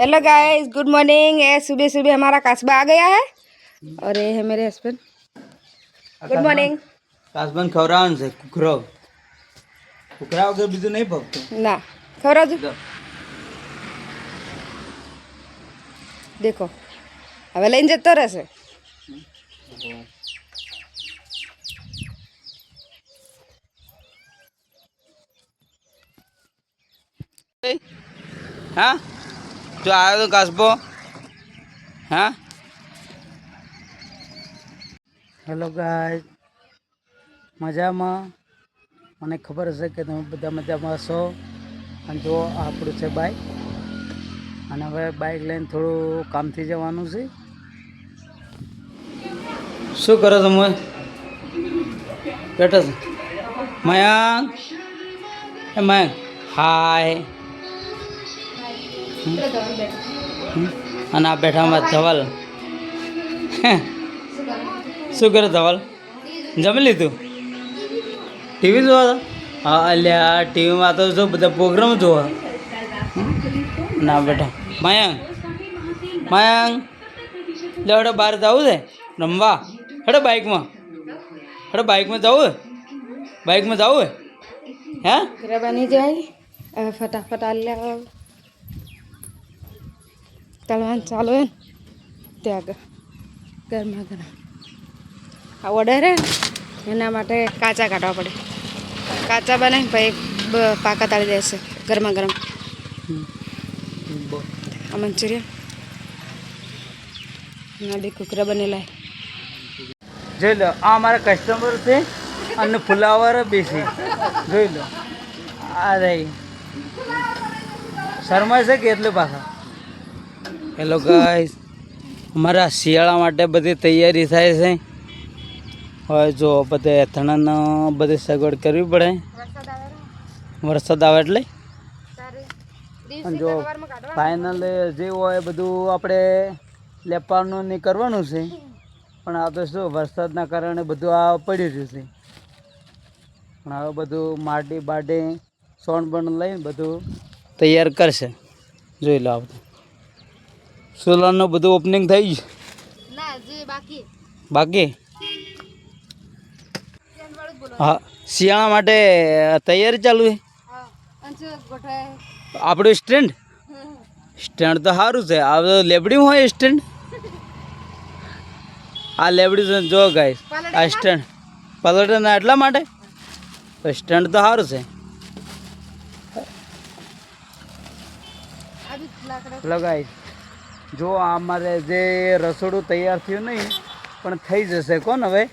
Hello guys good morning ये सुबह सुबह हमारा कस्बा आ गया है और ये है मेरे हस्बैंड ગુડ મોર્નિંગ કાસબન ખવડાવવાનું છે કુકરો કુકરા વગર બીજું નહીં ભગતું ના ખવડાવજો દેખો હવે લઈને જતો રહેશે હા જો આવ્યો તો કાસબો હા? હેલો ગાય મજામાં? મને ખબર હશે કે તમે બધા મજામાં હશો? અને જો આપણું છે બાઇક અને હવે બાઇક લઈને થોડું કામથી જવાનું છે. શું કરો તમે? બેઠો છો? મયાંક? એ હાય? અને આ બેઠામાં ધવલ. શું કરે ધવલ? જમી લીધું? ટીવી જોવા? હા, અલ્યા, ટીવીમાં તો જો બધા પ્રોગ્રામ જોવા. ના, બેટા. મયંક. મયંક. લે, હડો, બહાર જવું છે? રમવા. હડો, બાઇકમાં. હડો, બાઇકમાં જવું? બાઇકમાં જવું હે? જાય. ફટાફટ આ લે તળવાનું ચાલુ હોય ને ત્યાં ગરમા ગરમ આ ઓર્ડર હે એના માટે કાચા કાઢવા પડે. કાચા બનાવીને પછી પાકા તાળી દેશે ગરમા ગરમ. આ મંચુરિયન. નાડી કુકરા બનેલા જોઈ લો, આ અમારા કસ્ટમર છે અને ફુલાવર બેસી જોઈ લો. આ રહી. શર્મા છે કે એટલું પાછા? હેલો ગાઈસ અમારા શિયાળા માટે બધી તૈયારી થાય છે. હવે જો બધે અથાણાનો બધી સગવડ કરવી પડે. વરસાદ આવે એટલે? પણ જો ફાઇનલ જે હોય બધું આપણે લેપાનું ને કરવાનું છે. પણ આ તો શું વરસાદના કારણે બધું આ પડી રહ્યું છે. પણ હવે બધું માટી બાટી સોન બણ લઈને બધું તૈયાર કરશે. જોઈ લો આ બધું. સોલારનું બધું ઓપનિંગ થઈ બાકી. હા શિયાળા માટે તૈયારી ચાલુ છે? આપણું સ્ટેન્ડ સ્ટેન્ડ તો સારું છે. આ લેબડી હોય સ્ટેન્ડ આ લેબડી જો ગાય આ સ્ટેન્ડ પલટના એટલા માટે? સ્ટેન્ડ તો સારું છે. લગાય. જો અમારે જે રસોડું તૈયાર થયું નહીં પણ થઈ જશે. કોણ હવે?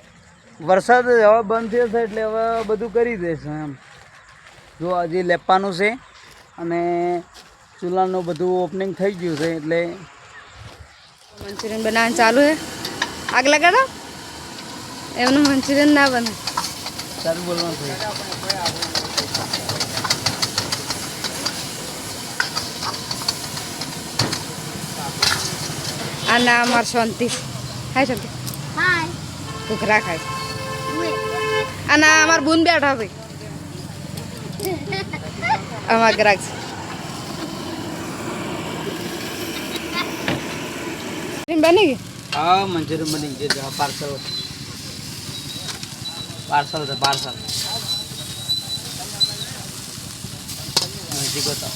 વરસાદ હવે બંધ થયો છે એટલે હવે બધું કરી દેશે એમ. જો હજી લેપવાનું છે અને ચૂલાનું બધું ઓપનિંગ થઈ ગયું છે એટલે મંચુરિયન બનાવવાનું ચાલુ છે. આગ લગાડો. એમનું મંચુરિયન ના બને. સારું બોલવાનું અને અમાર શાંતિ. હાય શાંતિ. હાય. ઘૂઘરા ખાય અને અમાર બૂન બેઠા ભાઈ અમાર ગ્રાહક છે બની ગઈ? હા મંચુરિયન બની ગયું પાર્સલ પાર્સલ છે પાર્સલ. નજીક હતા.